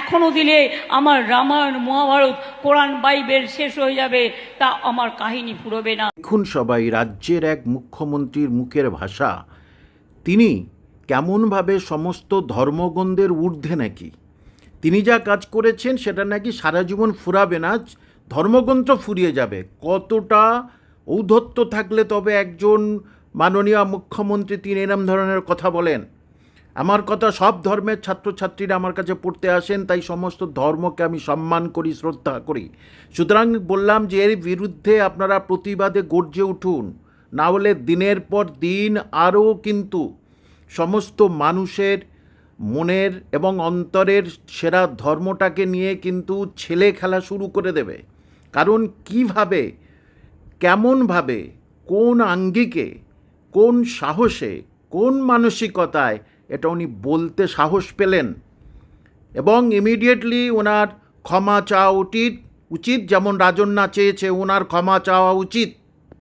এখনও দিলে আমার রামায়ণ, মহাভারত, কোরআন, বাইবেল শেষ হয়ে যাবে, তা আমার কাহিনী ফুরবে না। দেখুন সবাই, রাজ্যের এক মুখ্যমন্ত্রীর মুখের ভাষা। তিনি কেমনভাবে সমস্ত ধর্মগণদের ঊর্ধ্বে নাকি? তিনি যা কাজ করেছেন, সেটা নাকি সারা জীবন ফুরাবে না ধর্মগ্রন্থ ফুরিয়ে যাবে। কতটা ঔদ্ধত্য থাকলে তবে একজন মাননীয় মুখ্যমন্ত্রী তিনি এরম ধরনের কথা বলেন? আমার কথা সব ধর্মের ছাত্রছাত্রীরা আমার কাছে পড়তে আসেন, তাই সমস্ত ধর্মকে আমি সম্মান করি, শ্রদ্ধা করি। সুতরাং বললাম যে এর বিরুদ্ধে আপনারা প্রতিবাদে গর্জে উঠুন। না হলে দিনের পর দিন আরও কিন্তু সমস্ত মানুষের মনের এবং অন্তরের সেরা ধর্মটাকে নিয়ে কিন্তু ছেলে খেলা শুরু করে দেবে। কারণ কীভাবে, কেমনভাবে, কোন আঙ্গিকে, কোন সাহসে, কোন মানসিকতায় এটা উনি বলতে সাহস পেলেন। এবং ইমিডিয়েটলি ওনার ক্ষমা চাওয়া উচিত উচিত যেমন রাজন্যা চেয়েছে ওনার ক্ষমা চাওয়া উচিত।